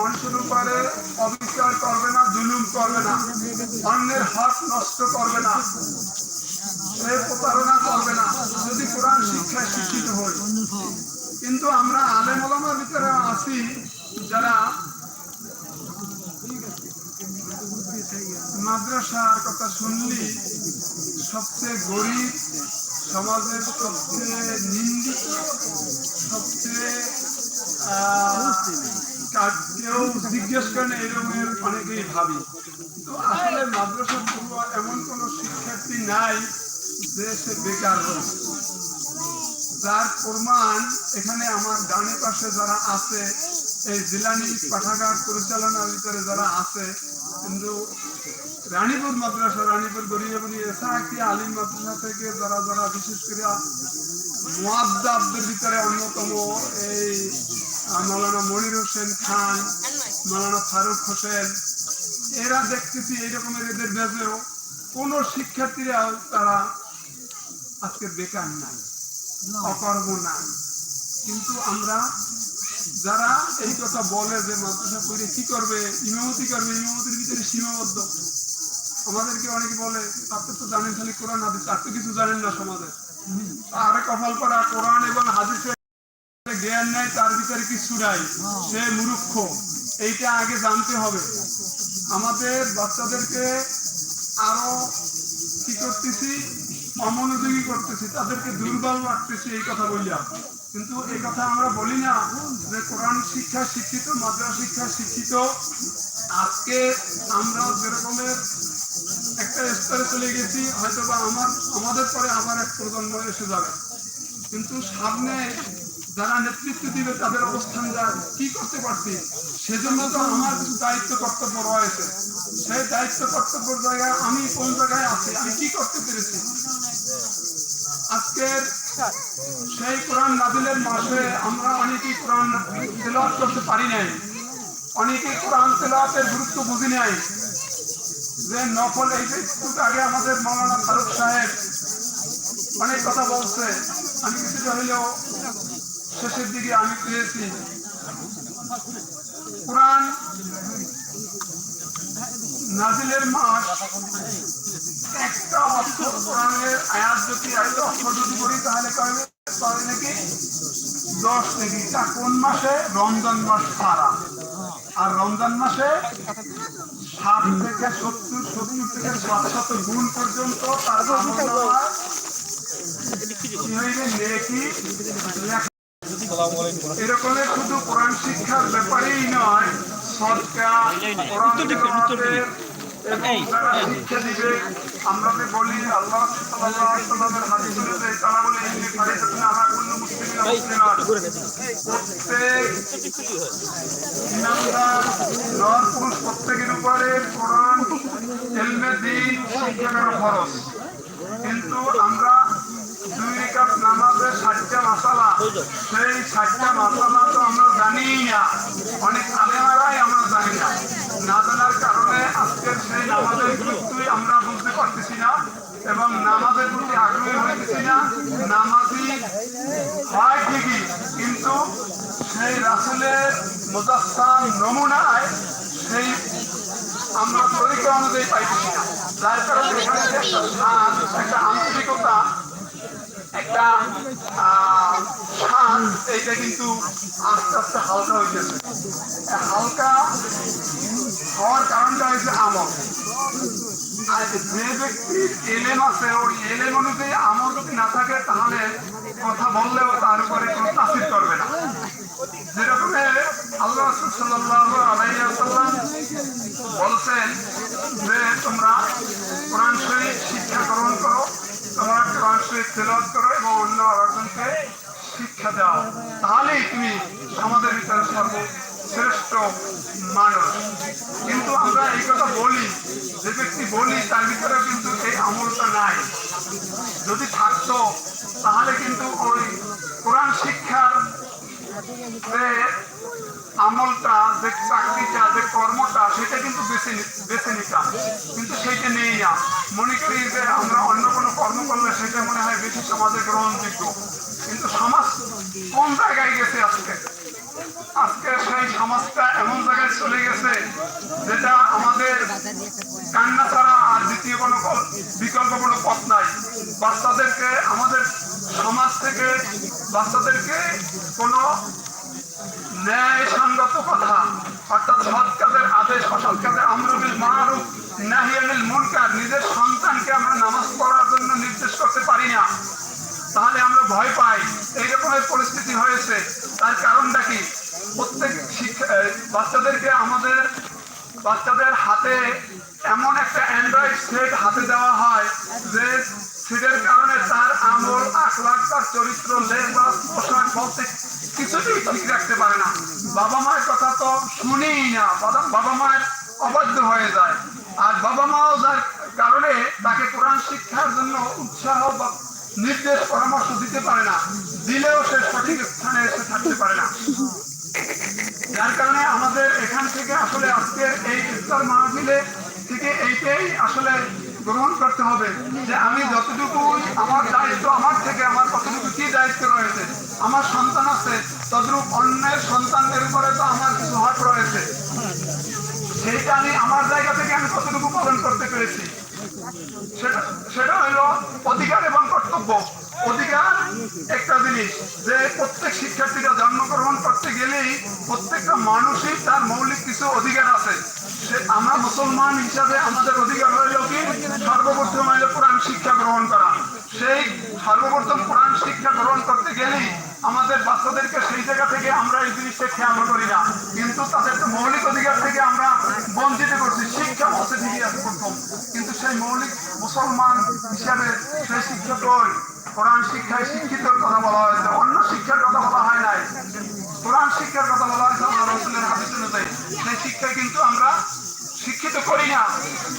মানুষের উপরে অবিচার করবে না, জুলুম করবে না, অন্যের হাত নষ্ট করবে না প্রতারণা করবে না, যদি কোরআন শিক্ষায় শিক্ষিত হই কিন্তু আমরা আলেম ওলামার ভিতরে আছি, যারা মাদ্রাসার কথা শুনলি, সবচেয়ে গরিব সমাজের সবচেয়ে নিন্দিত, সবচেয়ে কার- জিজ্ঞেস করেন এরকমের অনেকেই ভাবি। তো আসলে মাদ্রাসা পড়ুয়া এমন শিক্ষার্থী নাই যে সে বেকার যার প্রমাণ এখানে আমার ডানে পাশে যারা আছে, এই জিলানি পাঠাগার পরিচালনার ভিতরে যারা আছে, কিন্তু রানীপুর মাদ্রাসা, রানীপুর গরিয়াবনি এছাড়া একটি আলিম মাদ্রাসা থেকে যারা যারা বিশেষ করে মুয়াদ্দাবদের ভিতরে অন্যতম এই আহ, মাওলানা মনির হোসেন খান মাওলানা ফারুক হোসেন এরা দেখতেছি এই রকমের এদের বেজেও কোনো শিক্ষার্থীরা তারা আজকে বেকার নাই অকর্ম নাই। কিন্তু আমরা যারা এই কথা বলে যে মাদ্রাসা পড়ে কি করবে ইমামতি করবে ইমামতির ভিতরে সীমাবদ্ধ আমাদেরকে অনেকে বলে আপনি তো জানেন খালি কোরআন হাদিস তো কিছু জানেন না সমাজে। আর কপাল করা কোরআন এবং হাদিসের জ্ঞান নাই, তার ভিতরে কিছু নাই। সে মূর্খ। এইটা আগে জানতে হবে। আমাদের বাচ্চাদেরকে আরও কি করতেছি? অমনোযোগী করতেছি। তাদেরকে দুর্বল রাখতেছি, এই কথা বলিয়া। কিন্তু এই কথা আমরা বলি না যে কোরআন শিক্ষা শিক্ষিত, মাদ্রাসা শিক্ষা শিক্ষিত। আজকে আমরা যেরকমের একটা স্তরে চলে গেছি হয়তো বা আমার, আমাদের পরে আবার এক প্রজন্ম এসে যাবে। কিন্তু সামনে যারা নেতৃত্ব দিবে, তাদের অবস্থান কি করতে পারছি? সেজন্য তো আমার কিছু দায়িত্ব কর্তব্য রয়েছে। সেই দায়িত্ব কর্তব্যের জায়গায় আমি কোন জায়গায় আছি? আমি কি করতে পেরেছি? আজকের সেই কোরআন নাজিলের মাসে আমরা অনেকেই কোরআন তেলাওয়াত করতে পারি নাই। অনেকেই কোরআন তেলাওয়াতের গুরুত্ব বুঝি নাই। যে নফল এই যে আগে আমাদের মৌলানা ফারুক সাহেব অনেক কথা বলছে। আমি কিছুটা হইলেও শেষের দিকে আমি পেয়েছি। কোরআন নাজিলের মাস একটা অক্ষর কোরআনের আয়াত যদি একটা অক্ষর যদি করি, তাহলে নাকি? দশ নাকি। তা কোন মাসে? রমজান মাস সারা। আর রমজান মাসে ষাট থেকে সত্তর সত্তর থেকে সাতশত গুণ পর্যন্ত তার লেখা এরকমের শুধু কোরআন শিক্ষার ব্যাপারেই নয় সদকা কোরআন তেলাওয়াতের এবং যারা শিক্ষা দিবে আমরা বলি আল্লাহ সাল্লাল্লাহু আলাইহি ওয়াসাল্লামের হাদিস অনুযায়ী তারা বলে ইন্নি ফারিদাতুন আলা কুল্লি মুসলিমিন ওয়া মুসলিমাত প্রত্যেক নর পুরুষ প্রত্যেকের উপরে কোরআন এলমে দিন শিক্ষা করা ফরজ। কিন্তু আমরা দুই রেখাত নামাজে ষাটটা মাসালা সেই ষাটটা মাসালা তো আমরা জানি না। অনেক আলেমারাই আমরা জানি না। না জানার কারণে আজকের সেই নামাজের গুরুত্বই আমরা বুঝতে পারতেছি না এবং নামাজের প্রতি আগ্রহী হইতেছি না। নামাজি হয় ঠিকই, কিন্তু সেই রাসুলের মুজাস্সাম নমুনায় সেই আমরা তরিকা অনুযায়ী পাইতেছি না। যার কারণে এখানে একটা আন্তরিকতা একটা স্বাদ এইটা কিন্তু আস্তে আস্তে হালকা এই হালকা হওয়ার কারণটা হয়েছে আমল। আর যে ব্যক্তির এলেম আছে ওই এলেম অনুযায়ী আমল যদি না থাকে, তাহলে কথা বললেও তার উপরে কোনো তাসির করবে না। যেরকমে আল্লাহ সাল্লাল্লাহু আলাইহি বলছেন যে তোমরা কোরআন শরীফ শিক্ষা গ্রহণ করো তোমরা কোরআন শরীফ তেলাওয়াত করো এবং অন্য আরেকজনকে শিক্ষা দাও। তাহলেই তুমি আমাদের ভিতরে সর্বশ্রেষ্ঠ মানুষ। কিন্তু আমরা এই কথা বলি, যে ব্যক্তি বলি, তার ভিতরে কিন্তু এই আমলটা নাই। যদি থাকতো, তাহলে কিন্তু ওই কোরআন শিক্ষার আমলটা, যে চাকরিটা, যে কর্মটা, সেটা কিন্তু বেছে বেছে নিতাম। কিন্তু সেইটা নেই না মনে করি যে আমরা অন্য কোনো কর্ম করলে সেটা মনে হয় বেশি সমাজে গ্রহণযোগ্য। কিন্তু সমাজ কোন জায়গায় গেছে আজকে? আজকে সেই সমাজটা এমন জায়গায় চলে গেছে যেটা আমাদের কান্না ছাড়া আর দ্বিতীয় কোনো বিকল্প কোনো পথ নাই। বাচ্চাদেরকে আমাদের সমাজ থেকে, বাচ্চাদেরকে কোনো ন্যায় সঙ্গত কথা, অর্থাৎ সৎ কাজের আদেশ অসৎ কাজের আমরবিল মারুফ, নাহিয়ানিল মুনকার, নিজের সন্তানকে আমরা নামাজ পড়ার জন্য নির্দেশ করতে পারি না। তাহলে আমরা ভয় পাই। এই রকমের পরিস্থিতি হয়েছে। তার কারণটা কি? প্রত্যেক শিক্ষা বাচ্চাদেরকে আমাদের বাচ্চাদের হাতে এমন একটা অ্যান্ড্রয়েড সেট হাতে দেওয়া হয় যে সেটের কারণে তার আমল, আখলাখ, তার চরিত্র লেবাস পোশাক, বলতে কিছুতেই ঠিক রাখতে পারে না। বাবা মায়ের কথা তো শুনেই না বাবা মায়ের অবাধ্য হয়ে যায়। আর বাবা মাও যার কারণে তাকে কোরআন শিক্ষার জন্য উৎসাহ বা নির্দেশ, পরামর্শ দিতে পারে না, দিলেও সে সঠিক স্থানে এসে থাকতে পারে না। যার কারণে আমাদের এখান থেকে আসলে আজকের এই ইফতার মাহফিলে থেকে এইটাই আসলে গ্রহণ করতে হবে যে আমি যতটুকু আমার দায়িত্ব, আমার থেকে আমার কতটুকু কি দায়িত্ব রয়েছে, আমার সন্তান আছে তদ্রুপ অন্যের সন্তানদের উপরে তো আমার কিছু হক রয়েছে। সেইটা আমি আমার জায়গা থেকে আমি কতটুকু পালন করতে পেরেছি? সেটা সেটা হলো অধিকার এবং কর্তব্য। অধিকার একটা জিনিস যে প্রত্যেক শিক্ষার্থীরা জন্মগ্রহণ করতে গেলেই প্রত্যেকটা মানুষই তার মৌলিক কিছু অধিকার আছে। সে আমরা মুসলমান হিসাবে আমাদের অধিকার হইল কি? সর্বপ্রথম হইল কোরআন শিক্ষা গ্রহণ করা। সেই সর্বপ্রথম কোরআন শিক্ষা গ্রহণ করতে গেলেই আমাদের বাচ্চাদেরকে সেই জায়গা থেকে আমরা এই জিনিসটা খেয়াল করি না। কিন্তু তাদের তো মৌলিক অধিকার থেকে আমরা বঞ্চিত করছি। শিক্ষা হচ্ছে ঠিকই আছে প্রথম। কিন্তু সেই মৌলিক মুসলমান হিসাবে সেই শিক্ষা কোরআন শিক্ষায় শিক্ষিত কথা বলা হয়েছে, অন্য শিক্ষার কথা বলা হয় নাই। কোরআন শিক্ষার কথা বলা হয়েছে, আল্লাহ রসুলের হাদিস অনুযায়ী। সেই শিক্ষা কিন্তু আমরা শিক্ষিত করি না।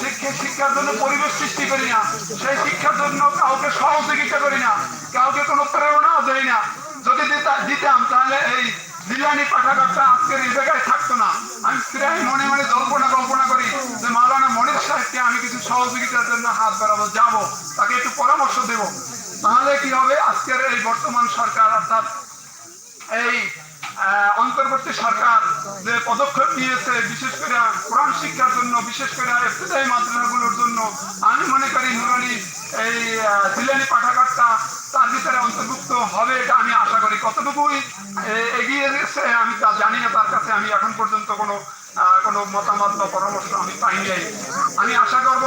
শিক্ষা শিক্ষার জন্য পরিবেশ সৃষ্টি করি না। সেই শিক্ষার জন্য কাউকে সহযোগিতা করি না। কাউকে কোনো প্রেরণাও দেই না। যদি দিতাম, তাহলে এই বিরিয়ানি পাঠাগারটা আজকের এই জায়গায় থাকতো না। আমি প্রায় মনে মনে কল্পনা কল্পনা করি যে মালানা মনির সাহেবকে আমি কিছু সহযোগিতার জন্য হাত বাড়াবো, যাব, তাকে একটু পরামর্শ দেব। তাহলে কি হবে? আজকের এই বর্তমান সরকার অর্থাৎ এই অন্তর্বর্তী সরকার যে পদক্ষেপ নিয়েছে, বিশেষ করে কোরআন শিক্ষার জন্য, বিশেষ করে ইফতেদায়ী মাদ্রাসাগুলোর জন্য, আমি মনে করি নুরানি এই জিলানি পাঠাগারটা তার ভিতরে অন্তর্ভুক্ত হবে এটা আমি আশা করি। কতটুকুই এগিয়ে গেছে আমি তা জানি না, তার কাছে আমি এখন পর্যন্ত কোনো কোনো মতামত বা পরামর্শ আমি পাইনি আমি আশা করব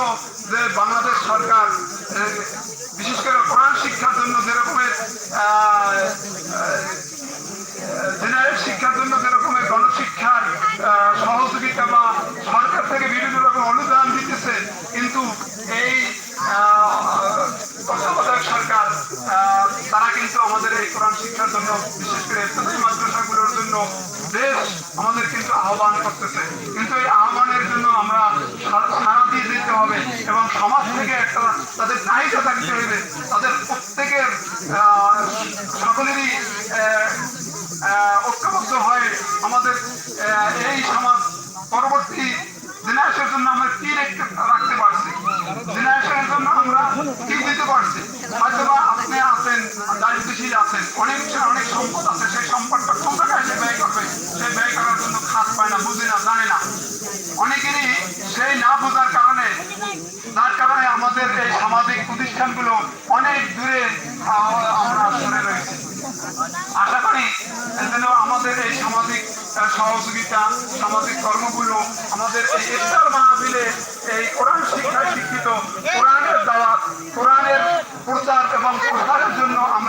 যে বাংলাদেশ সরকার বিশেষ করে কোরআন শিক্ষার জন্য যেরকমের জেনারেল শিক্ষার জন্য যেরকমের গণশিক্ষার সহযোগিতা বা সরকার থেকে বিভিন্ন রকম অনুদান দিতেছে, কিন্তু এই তত্ত্বাবধায়ক সরকার তারা কিন্তু আমাদের এই কোরআন শিক্ষার জন্য, বিশেষ করে মাদ্রাসাগুলোর জন্য বেশ আমাদের কিন্তু আহ্বান করতেছে কিন্তু এই আহ্বানের জন্য আমরা সা- সাড়া দিয়ে দিতে হবে এবং সমাজ থেকে একটা তাদের চাহিদা তাদের প্রত্যেকের সকলেরই ঐক্যবদ্ধ হয়ে আমাদের এই সমাজ পরবর্তী জেনারেশনের জন্য আমরা কি রেখে রাখতে পারছি? জেনারেশনের জন্য আমরা কি দিতে পারছি? হয়তোবা আপনি আছেন দারিদ্রশীল আছেন, অনেক অনেক সম্পদ আছে, সেই সম্পদটা কোন জায়গায় সে ব্যয় করবে? সেই ব্যয় করার জন্য খাত পায় না, বুঝে না, জানে না। অনেকেরই সেই না বোঝার কারণে যার কারণে আমাদের এই সামাজিক প্রতিষ্ঠানগুলো অনেক দূরে আমরা সরে রয়েছি। আশা করি যেন আমাদের এই সামাজিক সহযোগিতা, সামাজিক কর্মগুলো আমাদের এই ইফতার মাহফিলে এই কোরআন শিক্ষায় শিক্ষিত, কোরআনের দাওয়াত, কোরআনের প্রচার এবং প্রসারের জন্য আমরা